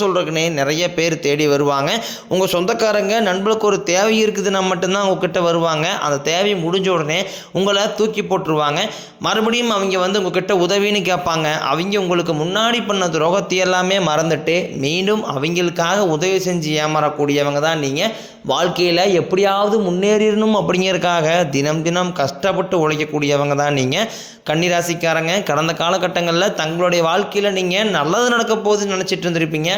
சொல்கிறக்குனே நிறைய பேர் தேடி வருவாங்க. உங்கள் சொந்தக்காரங்க நண்பர்களுக்கு ஒரு தேவை இருக்குதுன்னா மட்டும்தான் உங்ககிட்ட வருவாங்க. அந்த தேவை முடிஞ்ச உடனே உங்களை தூக்கி போட்டுருவாங்க. மறுபடியும் அவங்க வந்து உங்ககிட்ட உதவின்னு கேட்பாங்க. அவங்க உங்களுக்கு முன்னாடி பண்ண துரோகத்தை எல்லாமே மறந்துட்டு மீண்டும் அவங்களுக்காக உதவி செஞ்சு ஏமாறக்கூடியவங்க தான் நீங்கள் வாழ்க்கையில் எப்படியாவது முன்னேறிடணும் அப்படிங்கிறதுக்காக தினம் தினம் கஷ்டப்பட்டு உழைக்கக்கூடியவங்க தான் நீங்கள் கன்னிராசிக்காரங்க கடந்த காலகட்டங்களில் தங்களுடைய வாழ்க்கையில் நீங்கள் நல்லது நடக்க போகுதுன்னு நினச்சிட்டு இருந்திருப்பீங்க.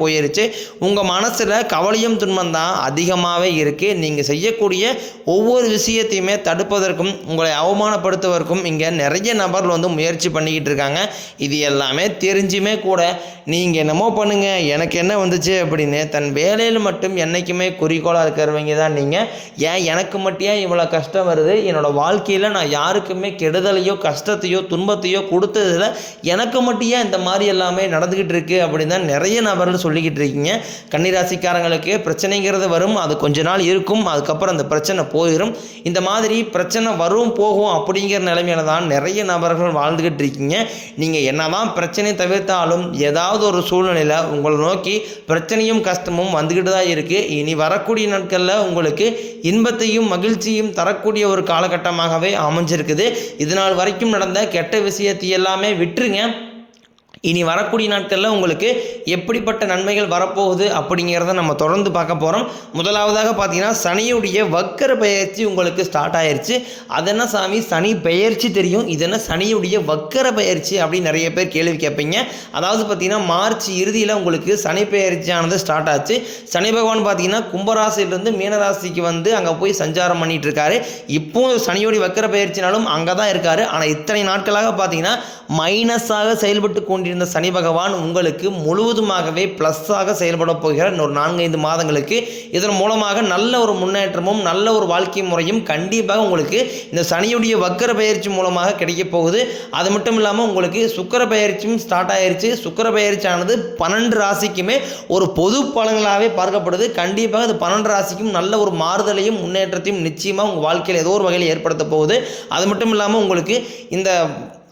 போயிருச்சு. உங்கள் மனசில் கவலையும் துன்பம் தான் அதிகமாகவே இருக்குது நீங்கள் செய்யக்கூடிய ஒவ்வொரு விஷயத்தையுமே தடுப்பதற்கும் உங்களை அவமானப்படுத்துவதற்கும் இங்கே நிறைய நபர்கள் வந்து முயற்சி பண்ணிக்கிட்டு இருக்காங்க. இது எல்லாமே தெரிஞ்சுமே கூட நீங்கள் என்னமோ பண்ணுங்கள் எனக்கு என்ன வந்துச்சு அப்படின்னு தன் வேலையில் மட்டும் என்றைக்குமே குறிக்கோளாக இருக்கிறவங்க தான் நீங்கள் ஏன் எனக்கு மட்டும் ஏன் இவ்வளோ கஷ்டம் வருது? என்னோட வாழ்க்கையில் நான் யாருக்குமே கெடுதலையோ கஷ்டத்தையோ துன்பத்தையோ கொடுத்ததில் எனக்கு மட்டும் ஏன் இந்த மாதிரி எல்லாமே நடந்துக்கிட்டு இருக்கு அப்படின்னு தான் நிறைய நபர்கள் சொல்லிக்கிட்டு இருக்கீங்க கன்னிராசிக்காரங்களுக்கு பிரச்சனைங்கிறது வரும் அது கொஞ்ச நாள் இருக்கும் அதுக்கப்புறம் அந்த பிரச்சனை போயிடும் இந்த மாதிரி பிரச்சனை வரும் போகும் அப்படிங்கிற நிலைமையில தான் நிறைய நபர்கள் வாழ்ந்துக்கிட்டு இருக்கீங்க நீங்கள் என்னதான் பிரச்சனை தவிர்த்தாலும் ஏதாவது ஒரு சூழ்நிலையில் உங்களை நோக்கி பிரச்சனையும் கஷ்டமும் வந்துக்கிட்டு தான் இருக்குது இனி வரக்கூடிய நாட்களில் உங்களுக்கு இன்பத்தையும் மகிழ்ச்சியும் தரக்கூடிய ஒரு காலகட்டமாகவே அமைஞ்சிருக்குது. இது நாள் வரைக்கும் நடந்த கெட்ட விஷயத்தை எல்லாமே விட்டுருங்க. இனி வரக்கூடிய நாட்களில் உங்களுக்கு எப்படிப்பட்ட நன்மைகள் வரப்போகுது அப்படிங்கிறத நம்ம தொடர்ந்து பார்க்க போகிறோம் முதலாவதாக பார்த்தீங்கன்னா சனியுடைய வக்கர பெயர்ச்சி உங்களுக்கு ஸ்டார்ட் ஆயிடுச்சு அதென்ன சாமி? சனி பெயர்ச்சி தெரியும். இதென்ன சனியுடைய வக்கர பெயர்ச்சி அப்படின்னு நிறைய பேர் கேள்வி கேட்பீங்க. அதாவது பார்த்தீங்கன்னா மார்ச் இறுதியில் உங்களுக்கு சனி பெயர்ச்சியானது ஸ்டார்ட் ஆச்சு. சனி பகவான் பார்த்தீங்கன்னா கும்பராசிலிருந்து மீனராசிக்கு வந்து அங்கே போய் சஞ்சாரம் பண்ணிட்டு இருக்காரு இப்போ சனியுடைய வக்கர பயிற்சினாலும் அங்கே தான் இருக்காரு. ஆனால் இத்தனை நாட்களாக பார்த்தீங்கன்னா மைனஸாக செயல்பட்டு கொண்டிருந்த சனி பகவான் உங்களுக்கு முழுவதுமாகவே ப்ளஸ்ஸாக செயல்பட போகிறார். இன்னொரு நான்கைந்து மாதங்களுக்கு இதன் மூலமாக நல்ல ஒரு முன்னேற்றமும் நல்ல ஒரு வாழ்க்கை முறையும் கண்டிப்பாக உங்களுக்கு இந்த சனியுடைய வக்கர பயிற்சி மூலமாக கிடைக்க போகுது. அது மட்டும் இல்லாமல் உங்களுக்கு சுக்கர பயிற்சியும் ஸ்டார்ட் ஆயிடுச்சு சுக்கர பயிற்சியானது பன்னெண்டு ராசிக்குமே ஒரு பொது பலன்களாகவே பார்க்கப்படுது. கண்டிப்பாக அது பன்னெண்டு ராசிக்கும் நல்ல ஒரு மாறுதலையும் முன்னேற்றத்தையும் நிச்சயமாக உங்கள் வாழ்க்கையில் ஏதோ ஒரு வகையில் ஏற்படுத்த போகுது. அது மட்டும் இல்லாமல் உங்களுக்கு இந்த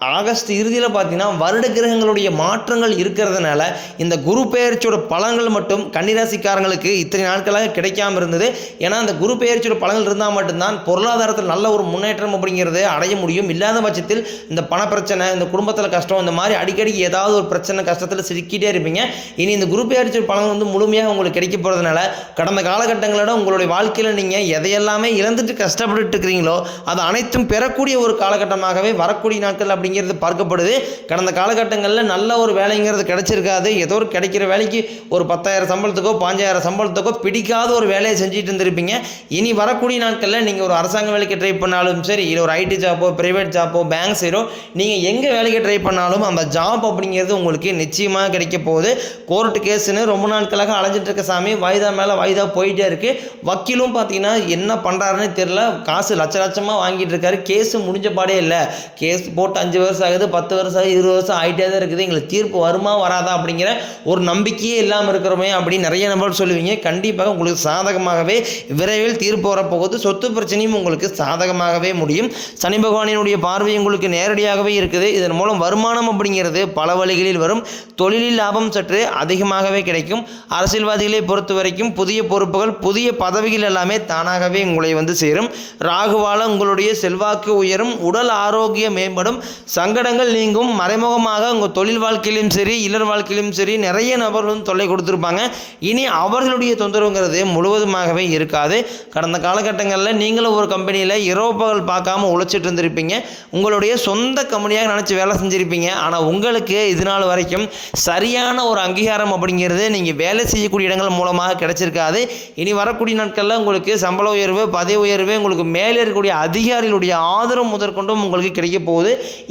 ஆகஸ்ட் இறுதியில் பார்த்தீங்கன்னா வருட கிரகங்களுடைய மாற்றங்கள் இருக்கிறதுனால இந்த குரு பெயர்ச்சியோட பலன்கள் மட்டும் கன்னிராசிக்காரங்களுக்கு இத்தனை நாட்களாக கிடைக்காம இருந்தது. ஏன்னா அந்த குரு பெயர்ச்சியோட பலன்கள் இருந்தால் மட்டும்தான் பொருளாதாரத்தில் நல்ல ஒரு முன்னேற்றம் அப்படிங்கிறது அடைய முடியும். இல்லாத பட்சத்தில் இந்த பண பிரச்சனை இந்த குடும்பத்தில் கஷ்டம் இந்த மாதிரி அடிக்கடி ஏதாவது ஒரு பிரச்சனை கஷ்டத்தில் சிக்கிட்டே இருப்பீங்க. இனி இந்த குரு பெயர்ச்சியோட பலன் வந்து முழுமையாக உங்களுக்கு கிடைக்க போகிறதுனால கடந்த காலகட்டங்களோட உங்களுடைய வாழ்க்கையில் நீங்கள் எதையெல்லாமே இழந்துட்டு கஷ்டப்பட்டுட்டு இருக்கிறீங்களோ அது அனைத்தும் பெறக்கூடிய ஒரு காலகட்டமாகவே வரக்கூடிய நாட்கள் அப்படி அப்படிங்கிறது பார்க்கப்படுது. கடந்த காலகட்டங்களில் நல்ல ஒரு வேலைங்கிறது கிடைச்சிருக்காது. ஏதோ ஒரு கிடைக்கிற வேலைக்கு ஒரு பத்தாயிரம் சம்பளத்துக்கோ பாஞ்சாயிரம் சம்பளத்துக்கோ பிடிக்காத ஒரு வேலையை செஞ்சுட்டு இருந்திருப்பீங்க. இனி வரக்கூடிய நாட்களில் நீங்கள் ஒரு அரசாங்க வேலைக்கு ட்ரை பண்ணாலும் சரி இல்லை ஒரு ஐடி ஜாப்போ ப்ரைவேட் ஜாப்போ பேங்க் சைடோ நீங்கள் எங்கே வேலைக்கு ட்ரை பண்ணாலும் அந்த ஜாப் அப்படிங்கிறது உங்களுக்கு நிச்சயமாக கிடைக்க போகுது. கோர்ட்டு கேஸுன்னு ரொம்ப நாட்களாக அலைஞ்சிட்டு இருக்க சாமி வாய்தா மேலே வாய்தா போயிட்டே இருக்குது வக்கீலும் பார்த்தீங்கன்னா என்ன பண்ணுறாருன்னு தெரில காசு லட்ச லட்சமாக வாங்கிட்டு இருக்காரு. கேஸு முடிஞ்ச பாடே இல்லை. கேஸ் போட்டு அஞ்சு அஞ்சு வருஷம் ஆகுது பத்து வருஷம் ஆகுது இருபது வருஷம் ஆகிட்டே தான் இருக்குது. எங்களுக்கு தீர்ப்பு வருமா வராதா அப்படிங்கிற ஒரு நம்பிக்கையே இல்லாமல் இருக்கிறோமே அப்படின்னு நிறைய நபர் சொல்லுவீங்க. கண்டிப்பாக உங்களுக்கு சாதகமாகவே விரைவில் தீர்ப்பு வரப்போகுது. சொத்து பிரச்சனையும் உங்களுக்கு சாதகமாகவே முடியும். சனி பகவானினுடைய பார்வை உங்களுக்கு நேரடியாகவே இருக்குது. இதன் மூலம் வருமானம் அப்படிங்கிறது பல வழிகளில் வரும். தொழிலில் லாபம் சற்று அதிகமாகவே கிடைக்கும். அரசியல்வாதிகளை பொறுத்த வரைக்கும் புதிய பொறுப்புகள் புதிய பதவிகள் எல்லாமே தானாகவே உங்களை வந்து சேரும். ராகுவால உங்களுடைய செல்வாக்கு உயரும். உடல் ஆரோக்கியம் மேம்படும். சங்கடங்கள் நீங்கும் மறைமுகமாக உங்கள் தொழில் வாழ்க்கையிலும் சரி இளர் வாழ்க்கையிலும் சரி நிறைய நபர்கள் வந்து தொல்லை கொடுத்துருப்பாங்க. இனி அவர்களுடைய தொந்தரவுங்கிறது முழுவதுமாகவே இருக்காது. கடந்த காலகட்டங்களில் நீங்களும் ஒரு கம்பெனியில் இரவு பகல் பார்க்காம உழைச்சிட்டு இருந்திருப்பீங்க. உங்களுடைய சொந்த கம்பெனியாக நினச்சி வேலை செஞ்சுருப்பீங்க. ஆனால் உங்களுக்கு இது நாள் வரைக்கும் சரியான ஒரு அங்கீகாரம் அப்படிங்கிறது நீங்கள் வேலை செய்யக்கூடிய இடங்கள் மூலமாக கிடைச்சிருக்காது. இனி வரக்கூடிய நாட்களில் உங்களுக்கு சம்பள உயர்வு பதவி உயர்வு உங்களுக்கு மேலே இருக்கக்கூடிய அதிகாரிகளுடைய ஆதரவு முதற்கொண்டும் உங்களுக்கு கிடைக்க போகுது.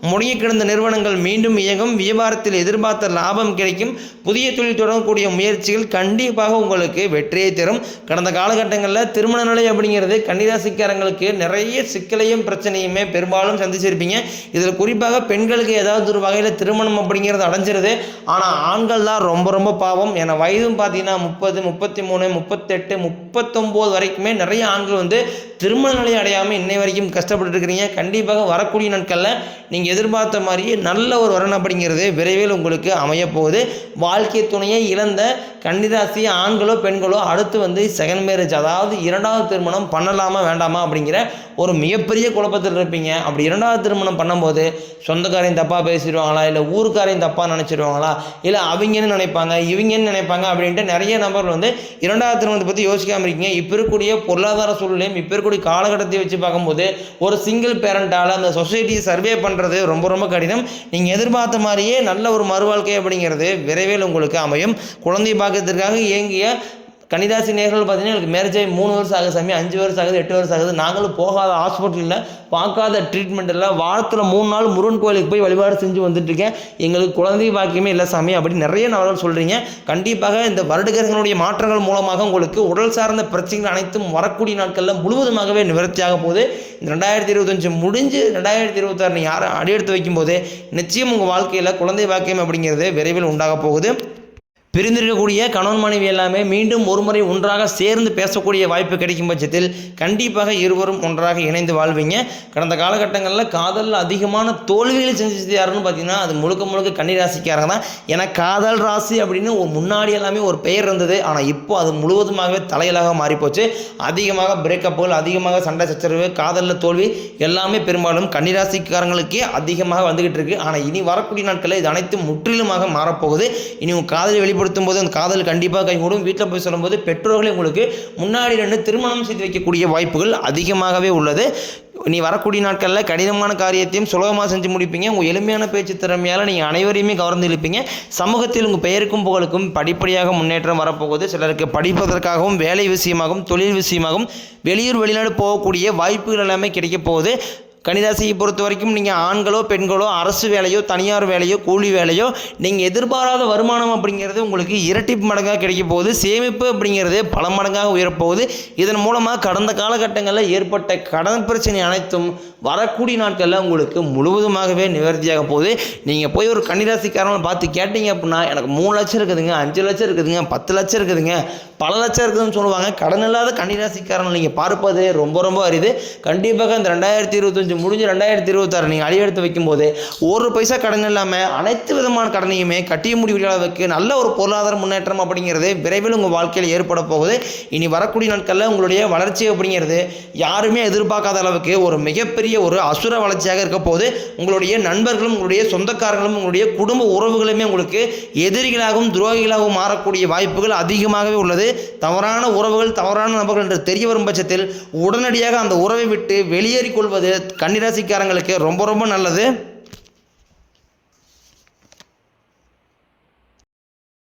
முடங்கி கிடந்த நிறுவனங்கள் மீண்டும் இயங்கும். வியாபாரத்தில் எதிர்பார்த்த லாபம் கிடைக்கும். புதிய தொழில் தொடங்கக்கூடிய முயற்சிகள் கண்டிப்பாக உங்களுக்கு வெற்றியை தரும். கடந்த காலகட்டங்களில் திருமண நிலை அப்படிங்கிறது கன்னிராசிக்காரங்களுக்கு நிறைய சிக்கலையும் பிரச்சனையுமே பெரும்பாலும் சந்திச்சிருப்பீங்க. இதில் குறிப்பாக பெண்களுக்கு ஏதாவது ஒரு வகையில் திருமணம் அப்படிங்கிறது அடைஞ்சிருது. ஆனால் ஆண்கள் தான் ரொம்ப ரொம்ப பாவம். என வயதும் பார்த்தீங்கன்னா முப்பது முப்பத்தி மூணு முப்பத்தெட்டு முப்பத்தொம்போது வரைக்குமே நிறைய ஆண்கள் வந்து திருமண நிலை அடையாமல் இன்னை வரைக்கும் கஷ்டப்பட்டு இருக்கிறீங்க. கண்டிப்பாக வரக்கூடிய நாட்களில் நீங்கள் எதிர்பார்த்த மாதிரியே நல்ல ஒரு வரன் அப்படிங்கிறது விரைவில் உங்களுக்கு அமையப்போகுது. வாழ்க்கை துணையை இழந்த கன்னிராசி ஆண்களோ பெண்களோ அடுத்து வந்து செகண்ட் மேரேஜ் அதாவது இரண்டாவது திருமணம் பண்ணலாமா வேண்டாமா அப்படிங்கிற ஒரு மிகப்பெரிய குழப்பத்தில் இருப்பீங்க. அப்படி இரண்டாவது திருமணம் பண்ணும்போது சொந்தக்காரையும் தப்பாக பேசிடுவாங்களா? இல்லை ஊருக்காரையும் தப்பாக நினச்சிடுவாங்களா? இல்லை அவங்கன்னு நினைப்பாங்க இவங்கன்னு நினைப்பாங்க அப்படின்ட்டு நிறைய நபர்கள் வந்து இரண்டாவது திருமணத்தை பற்றி யோசிக்காமல் இருக்கீங்க இப்போ இருக்கக்கூடிய பொருளாதார சூழ்நிலையும் இப்போ இருக்கக்கூடிய காலகட்டத்தை வச்சு பார்க்கும்போது ஒரு சிங்கிள் பேரண்டால் அந்த சொசைட்டியை சர்வே பண்ணுறது ரொம்ப ரொம்ப கடினம். நீங்கள் எதிர்பார்த்த மாதிரியே நல்ல ஒரு மறுவாழ்க்கை அப்படிங்கிறது விரைவில் உங்களுக்கு அமையும். குழந்தை பாக்கியத்திற்காக இயங்கிய கன்னிராசி நேர்கள் பார்த்தீங்கன்னா எனக்கு மேரேஜ் ஆகி மூணு வருஷம் ஆகுது சாமி அஞ்சு வருஷம் ஆகுது எட்டு வருஷம் ஆகுது. நாங்களும் போகாத ஹாஸ்பிட்டலில் பார்க்காத ட்ரீட்மெண்ட் இல்லை வாரத்தில் மூணு நாள் முருகன் கோயிலுக்கு போய் வழிபாடு செஞ்சு வந்துட்டுருக்கேன். எங்களுக்கு குழந்தை பாக்கியமே இல்லை சாமி அப்படின்னு நிறைய நபர்கள் சொல்கிறீங்க கண்டிப்பாக இந்த வருடகிரகங்களுடைய மாற்றங்கள் மூலமாக உங்களுக்கு உடல் சார்ந்த பிரச்சனைகள் அனைத்தும் வரக்கூடிய நாட்களில் முழுவதுமாகவே நிவர்த்தியாக போகுது. இந்த ரெண்டாயிரத்தி இருபத்தஞ்சு முடிஞ்சு ரெண்டாயிரத்தி இருபத்தாறு யாரை அடியெடுத்து வைக்கும்போது நிச்சயம் உங்கள் வாழ்க்கையில் குழந்தை பாக்கியம் அப்படிங்கிறது விரைவில் உண்டாக போகுது. பிரிந்திருக்கக்கூடிய கணவன் மனைவி எல்லாமே மீண்டும் ஒருமுறை ஒன்றாக சேர்ந்து பேசக்கூடிய வாய்ப்பு கிடைக்கும் பட்சத்தில் கண்டிப்பாக இருவரும் ஒன்றாக இணைந்து வாழ்வீங்க. கடந்த காலகட்டங்களில் காதலில் அதிகமான தோல்விகளை செஞ்சது யாருன்னு பார்த்தீங்கன்னா அது முழுக்க முழுக்க கன்னிராசிக்காரங்க தான். ஏன்னா காதல் ராசி அப்படின்னு ஒரு முன்னாடி எல்லாமே ஒரு பெயர் இருந்தது. ஆனால் இப்போ அது முழுவதுமாகவே தலையிலாக மாறிப்போச்சு. அதிகமாக பிரேக்கப்புகள் அதிகமாக சண்டை சச்சரவு காதலில் தோல்வி எல்லாமே பெரும்பாலும் கன்னிராசிக்காரங்களுக்கே அதிகமாக வந்துகிட்டு இருக்கு. ஆனால் இனி வரக்கூடிய நாட்களில் இது அனைத்தும் முற்றிலுமாக மாறப்போகுது. இனி உங்கள் காதலை வெளிப்படுத்தும் போது அந்த காதல் கண்டிப்பாக கைகூடும். வீட்டில் போய் சொல்லும்போது பெற்றோர்களே உங்களுக்கு முன்னாடி ரெண்டு திருமணம் செய்து வைக்கக்கூடிய வாய்ப்புகள் அதிகமாகவே உள்ளது. நீ வரக்கூடிய நாட்களில் கடினமான காரியத்தையும் சுலபமாக செஞ்சு முடிப்பீங்க. உங்கள் எளிமையான பேச்சு திறமையால் நீங்கள் அனைவரையுமே கவர்ந்து இழுப்பீங்க. சமூகத்தில் உங்கள் பெயருக்கும் புகழுக்கும் படிப்படியாக முன்னேற்றம் வரப்போகுது. சிலருக்கு படிப்பதற்காகவும் வேலை விஷயமாகவும் தொழில் விஷயமாகவும் வெளியூர் வெளிநாடு போகக்கூடிய வாய்ப்புகள் எல்லாமே கிடைக்கப் போகுது. கன்னிராசியை பொறுத்த வரைக்கும் நீங்கள் ஆண்களோ பெண்களோ அரசு வேலையோ தனியார் வேலையோ கூலி வேலையோ நீங்கள் எதிர்பாராத வருமானம் அப்படிங்கிறது உங்களுக்கு இரட்டிப்பு மடங்காக கிடைக்க போகுது. சேமிப்பு அப்படிங்கிறது பல மடங்காக உயரப்போகுது. இதன் மூலமாக கடந்த காலகட்டங்களில் ஏற்பட்ட கடன் பிரச்சனை அனைத்தும் வரக்கூடிய நாட்களில் உங்களுக்கு முழுவதுமாகவே நிவர்த்தியாக போகுது. நீங்கள் போய் ஒரு கன்னிராசிக்காரங்களை பார்த்து கேட்டீங்க அப்படின்னா எனக்கு மூணு லட்சம் இருக்குதுங்க அஞ்சு லட்சம் இருக்குதுங்க பத்து லட்சம் இருக்குதுங்க பல லட்சம் இருக்குதுன்னு சொல்லுவாங்க. கடன் இல்லாத கன்னிராசிக்காரன் நீங்கள் பார்ப்பது ரொம்ப ரொம்ப அரிது. கண்டிப்பாக இந்த ரெண்டாயிரத்தி இருபத்தஞ்சு முடிஞ்சு ரெண்டாயிரத்தி இருபத்தாறு நீங்கள் அடியெடுத்து வைக்கும்போது ஒரு பைசா கடன் இல்லாமல் அனைத்து விதமான கடனையுமே கட்டிய முடிவு அளவுக்கு நல்ல ஒரு பொருளாதார முன்னேற்றம் அப்படிங்கிறது விரைவில் உங்கள் வாழ்க்கையில் ஏற்பட போகுது. இனி வரக்கூடிய நாட்களில் உங்களுடைய வளர்ச்சி அப்படிங்கிறது யாருமே எதிர்பார்க்காத அளவுக்கு ஒரு மிகப்பெரிய ஒரு அசுர வளர்ச்சியாக இருக்க போது உங்களுடைய நண்பர்களும் உங்களுடைய சொந்தக்காரங்களும் உங்களுடைய குடும்ப உறவுகளுமே உங்களுக்கு எதிரிகளாகவும் துரோகிகளாகவும் மாறக்கூடிய வாய்ப்புகள் அதிகமாகவே உள்ளது. தவறான உறவுகள் தவறான நபர்கள் என்று தெரிய வரும் பட்சத்தில் உடனடியாக அந்த உறவை விட்டு வெளியேறிக் கொள்வது கன்னிராசிக்காரங்களுக்கு ரொம்ப ரொம்ப நல்லது.